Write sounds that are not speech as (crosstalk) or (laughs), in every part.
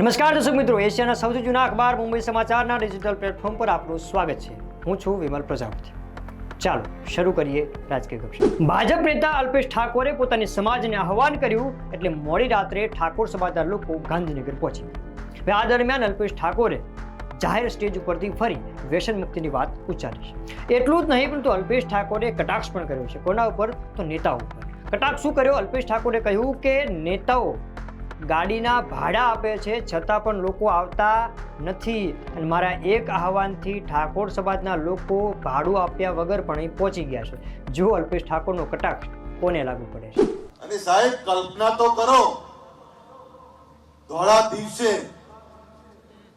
નમસ્કાર દર્શક મિત્રો, એશિયાના સૌથી જૂના અખબાર મુંબઈ સમાચારના ડિજિટલ પ્લેટફોર્મ પર આપનું સ્વાગત છે. હું છું વિમલ પ્રજાપતિ. ચાલો, શરૂ કરીએ રાજકીય કક્ષા ભાજપ નેતા અલ્પેશ ઠાકોરે પોતાની સમાજને આહવાન કર્યું એટલે મોડી રાત્રે ઠાકોર સમાજના લોકો ગાંધીનગર પહોંચી હવે આ દરમિયાન અલ્પેશ ઠાકોરે જાહેર સ્ટેજ ઉપરથી ફરી વ્યસન મુક્તિની વાત ઉચ્ચારી છે. એટલું જ નહીં, પરંતુ અલ્પેશ ઠાકોરે કટાક્ષ પણ કર્યો છે. કોના ઉપર? તો નેતાઓ ઉપર. કટાક્ષ શું કર્યો? અલ્પેશ ઠાકોરે કહ્યું કે નેતાઓ ગાડીના ભાડા આપે છે, છતાં પણ લોકો આવતા નથી. અને મારા એક આહવાનથી ઠાકોર સમાજના લોકો ભાડું આપ્યા વગર પણ અહીં પહોંચી ગયા છે. જો અલ્પેશ ઠાકોરનો કટાક્ષ કોને લાગુ પડે છે? અને સાહેબ, કલ્પના તો કરો, ધોળા દિવસે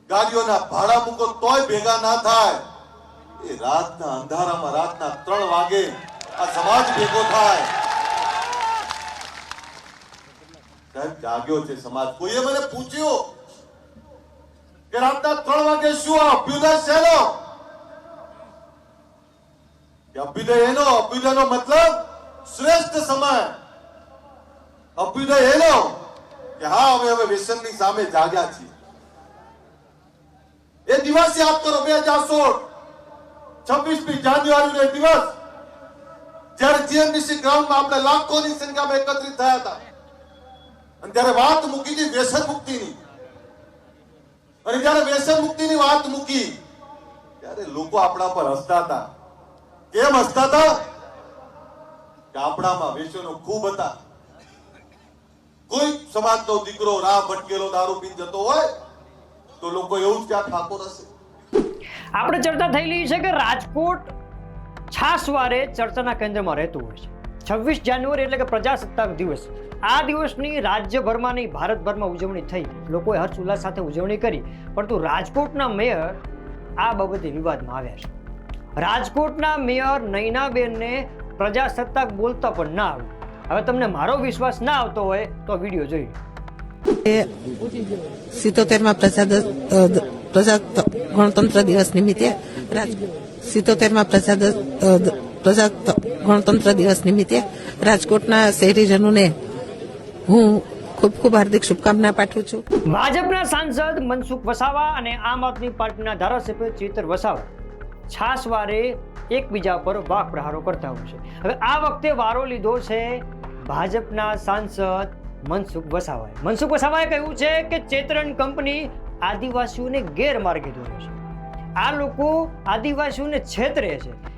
ગાડીઓના ભાડા મૂકો તોય ભેગા ના થાય. એ રાતના અંધારામાં રાતના ત્રણ વાગે આ સમાજ ભેગો થાય સાહેબ જાગ્યો છે સમાજ. કોઈએ મને પૂછ્યું કે રાતના ત્રણ વાગે શું અભ્યુદય શેનો? અભ્યુદય એનો? અભ્યુદયનો મતલબ શ્રેષ્ઠ સમય. અભ્યુદય એનો? કે હા, અમે હવે વ્યસનની સામે જાગ્યા છીએ. એ દિવસ યાદ કરો, બે હજાર સોળ, છવ્વીસમી જાન્યુઆરી નો દિવસ જ્યારે જીએમડીસી ગ્રાઉન્ડમાં આપણે લાખોની સંખ્યામાં એકત્રિત થયા હતા. અને ત્યારે વાત મૂકી હતી વ્યસન મુક્તિની. અને જયારે વ્યસન મુક્તિની વાત મૂકી, ત્યારે લોકો આપણા પર હસતા હતા. કેમ હસતા હતા? કે આપણામાં વેસનો ખૂબ હતા. કોઈ સમાજનો દીકરો રાહ ભટકેલો, દારૂ પીને જતો હોય, તો લોકો એવું જ ક્યાં ઠાકોર હશે. આપણે ચર્ચા થયેલી છે કે રાજકોટ છાસવારે ચર્ચાના કેન્દ્રમાં રહેતું હોય છે. છવ્વીસ જાન્યુઆરી એટલે કે પ્રજાસત્તાક દિવસ. આ દિવસની રાજ્યભરમાં નહીં ભારતભરમાં ઉજવણી થઈ. લોકોએ હર્ષ ઉલ્લાસ સાથે ઉજવણી કરી. પરંતુ રાજકોટના મેયર આ બાબતે વિવાદમાં આવ્યા છે. રાજકોટના મેયર નૈનાબેનને પ્રજાસત્તાક બોલતા પણ ના આવ્યું. હવે તમને મારો વિશ્વાસ ના આવતો હોય તો વીડિયો જોઈ સિત્તોતેરમાં પ્રજા ગણતંત્ર દિવસ નિમિત્તે સિત્તોતેરમાં પ્રજા પ્રજા ગણતંત્ર દિવસ નિમિત્તે રાજકોટના શહેરીજનોને હું ખૂબ ખૂબ હાર્દિક શુભકામના પાઠવું છું. ભાજપના સાંસદ મનસુખ વસાવા અને આમ આદમી પાર્ટીના ધારાસભ્ય ચેતર વસાવા છાસવારે એકબીજા પર વાક પ્રહારો કરતા હોય છે. હવે આ વખતે વારો લીધો છે ભાજપના સાંસદ મનસુખ વસાવાએ. મનસુખ વસાવાએ કહ્યું છે કે ચેતરન કંપની આદિવાસીઓને ગેરમાર્ગે દોરે છે. આ લોકો આદિવાસીઓને છેતરે છે.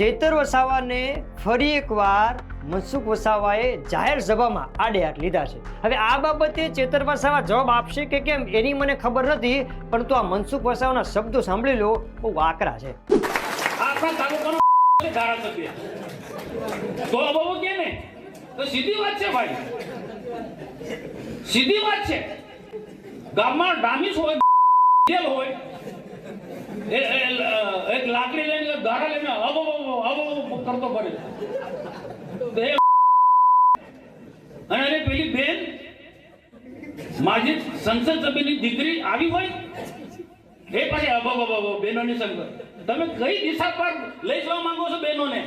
ચેતર વસાવાને ફરી એકવાર મનસુખ વસાવાએ જાહેર સભામાં આડેહાથ લીધા છે. હવે આ બાબતે ચેતર વસાવા જવાબ આપશે કે કેમ એની મને ખબર નથી, પરંતુ આ મનસુખ વસાવાના શબ્દો સાંભળી લો, બહુ આકરા છે. તો બહુ કે ને? તો સીધી વાત છે ભાઈ. સીધી વાત છે. ગામમાં ડામીસ હોય જેલ હોય. એક લાકડી લઈને દાડા લઈને અબો અબો કરતો ફરે. તો એ પેલી બેન, માજી સંસદ સભ્યની દીકરી આવી હોય? એ પાછી અબો અબો બેનોની સંગત. તમે કઈ દિશા પર લઈ જવા માંગો છો બહેનોને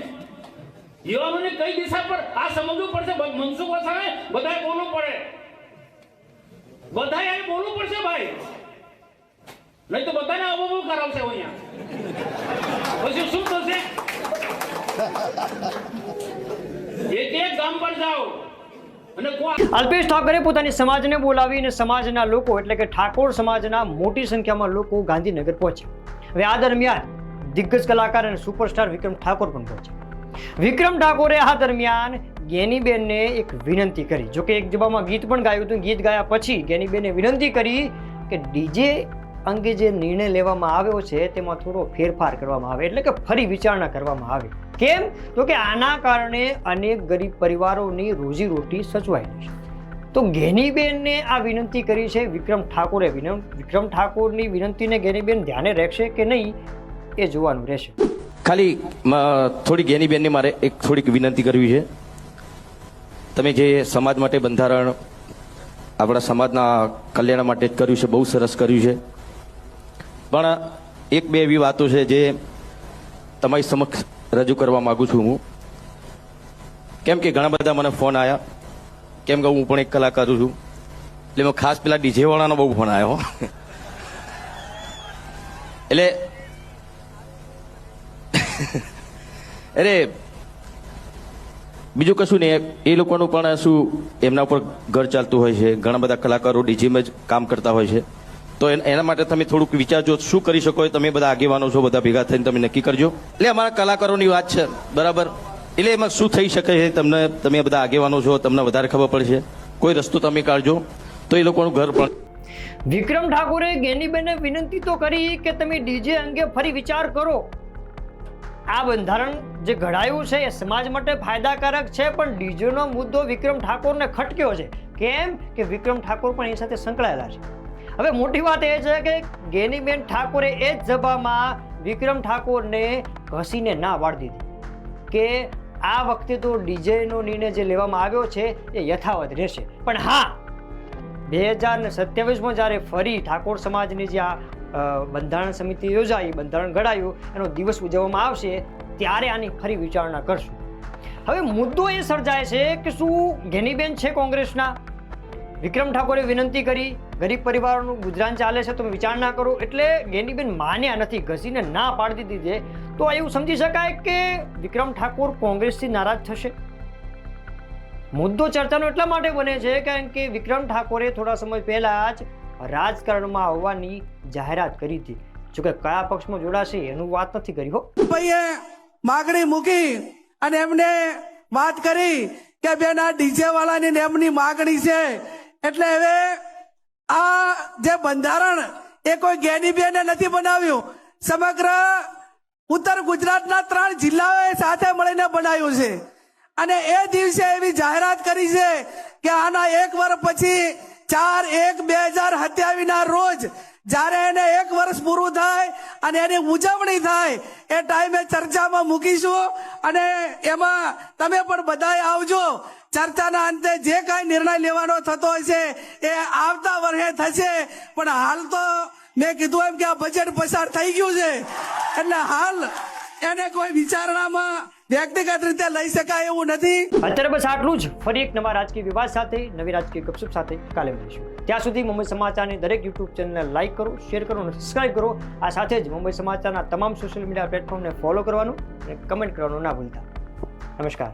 યુવાનોને કઈ દિશા પર? આ સમજવું પડશે. મનસુખ વસાવે બધાએ બોલવું પડે. બધાએ બોલવું પડશે ભાઈ. નહીં તો બધાને અબો કરાવશે અહીંયા. પછી શું થશે? અલ્પેશ ઠાકરે પોતાની સમાજને બોલાવીને સમાજના લોકો, એટલે કે ઠાકોર સમાજના મોટી સંખ્યામાં લોકો ગાંધીનગર પહોંચ્યા. હવે આ દરમિયાન દિગ્ગજ કલાકાર અને સુપરસ્ટાર વિક્રમ ઠાકોર પણ પહોંચ્યા. વિક્રમ ઠાકોરે આ દરમિયાન ગેનીબેનને એક વિનંતી કરી. જોકે એક જબામાં ગીત પણ ગાયું હતું. ગીત ગાયા પછી ગેનીબેને વિનંતી કરી કે ડીજે અંગે જે નિર્ણય લેવામાં આવ્યો છે, તેમાં થોડો ફેરફાર કરવામાં આવે. એટલે કે ફરી વિચારણા કરવામાં આવે. કેમ? તો કે આના કારણે અનેક ગરીબ પરિવારોની રોજીરોટી સચવાઈ છે. તો ગેનીબેનને આ વિનંતી કરી છે, વિક્રમ ઠાકોરે વિનમ, વિક્રમ ઠાકોરની વિનંતીને ઘેનીબેન ધ્યાને રહેશે કે નહીં, એ જોવાનું રહેશે. ખાલી થોડી એની મારે એક થોડીક વિનંતી કરવી છે. તમે જે સમાજ માટે બંધારણ આપણા સમાજના કલ્યાણ માટે જ કર્યું છે, બહુ સરસ કર્યું છે. પણ એક બે એવી વાતો છે જે તમારી સમક્ષ રજૂ કરવા માંગુ છું હું. કેમ કે ઘણા બધા મને ફોન આવ્યા કેમ કે હું પણ એક કલાકાર છું. એટલે એમાં ખાસ પેલા ડીજે વાળાનો બહુ ફોન આવ્યો એટલે (laughs) અરે બીજું કશું નહીં. એ લોકોનું પણ શું એમના ઉપર ઘર ચાલતું હોય છે. ઘણા બધા કલાકારો ડીજીમાં જ કામ કરતા હોય છે. તો એન- માટે તમે થોડુંક વિચારજો, શું કરી શકો તમે બધા આગેવાનો છો, બધા ભેગા થઈને તમે નક્કી કરજો. એટલે અમારા કલાકારોની વાત છે, બરાબર? એટલે એમાં શું થઈ શકે છે, તમને, તમે બધા આગેવાનો છો, તમને વધારે ખબર પડશે. કોઈ રસ્તો તમે કાઢજો, તો એ લોકોનું ઘર પણ વિક્રમ ઠાકોરે ગેનીબેને વિનંતી તો કરી કે તમે ડીજે અંગે ફરી વિચાર કરો. આ બંધારણ જે ઘડાયું છે, એ સમાજ માટે ફાયદાકારક છે, પણ ડીજેનો મુદ્દો વિક્રમ ઠાકોરને ખટક્યો છે. કેમ? કે વિક્રમ ઠાકોર પણ એ સાથે સંકળાયેલા છે. હવે મોટી વાત એ છે કે ગેનીબેન ઠાકોરે એ જ સભામાં વિક્રમ ઠાકોરને ઘસીને ના વાળી દીધી કે આ વખતે તો ડીજેનો નિર્ણય જે લેવામાં આવ્યો છે એ યથાવત રહેશે. પણ હા, બે હજાર ને સત્યાવીસમાં જ્યારે ફરી ઠાકોર સમાજની જે આ બંધારણ સમિતિ યોજાઈ, બંધારણ ઘડાયું, એનો દિવસ ઉજવવામાં આવશે, ત્યારે આની ફરી વિચારણા કરશું. હવે મુદ્દો એ સર્જાય છે કે શું ઘેનીબેન છે કોંગ્રેસના? વિક્રમ ઠાકોરે વિનંતી કરી, ગરીબ પરિવારોનું ગુજરાન ચાલે છે, તમે વિચાર ના કરો. એટલે ગેનીબેન માન્યા નથી ઘસીને ના પાડી દીધી છે. તો એવું સમજી શકાય કે વિક્રમ ઠાકોર કોંગ્રેસથી નારાજ થશે? મુદ્દો ચર્ચાનો એટલા માટે બને છે કારણ કે વિક્રમ ઠાકોરે થોડા સમય પહેલા જ રાજકારણમાં આવવાની જાહેરાત કરી હતી. જોકે કયા પક્ષમાં જોડાશે એનું વાત નથી કરી, હો. ભાઈએ માગણી મૂકી અને એમને વાત કરી કે બેન, આ ડીજે વાળાની એમની માગણી છે. એટલે હવે આ જે બંધારણ એ કોઈ જ્ઞાની બેને નથી બનાવ્યું. સમગ્ર ઉત્તર ગુજરાતના ત્રણ જિલ્લાઓએ સાથે મળીને બનાવ્યું છે. અને એ દિવસે એવી જાહેરાત કરી છે કે આના એક વર્ષ પછી ચાર એક બે હજાર સત્યાવીસ ના રોજ જ્યારે એને એક વર્ષ પૂરું થાય અને એની ઉજવણી થાય, એ ટાઈમે ચર્ચામાં મૂકીશું. અને એમાં તમે પણ બધાએ આવજો. ચર્ચાના અંતે જે કાંઈ નિર્ણય લેવાનો થતો હશે એ આવતા વર્ષે થશે. પણ હાલ તો મેં કીધું એમ કે આ બજેટ પસાર થઈ ગયું છે. એટલે હાલ એને કોઈ વિચારણામાં વ્યક્તિગત રીતે લઈ શકાય એવું નથી. અત્યારે બસ આટલું જ. ફરી એક નવા રાજકીય વિવાદ સાથે, નવી રાજકીય ગપસપ સાથે કાલે મળીશું. ત્યાં સુધી મુંબઈ સમાચારની દરેક યુટ્યુબ ચેનલને લાઇક કરો શેર કરો અને સબસ્ક્રાઇબ કરો. આ સાથે જ મુંબઈ સમાચારના તમામ સોશિયલ મીડિયા પ્લેટફોર્મને ફોલો કરવાનું અને કમેન્ટ કરવાનું ના ભૂલતા. નમસ્કાર.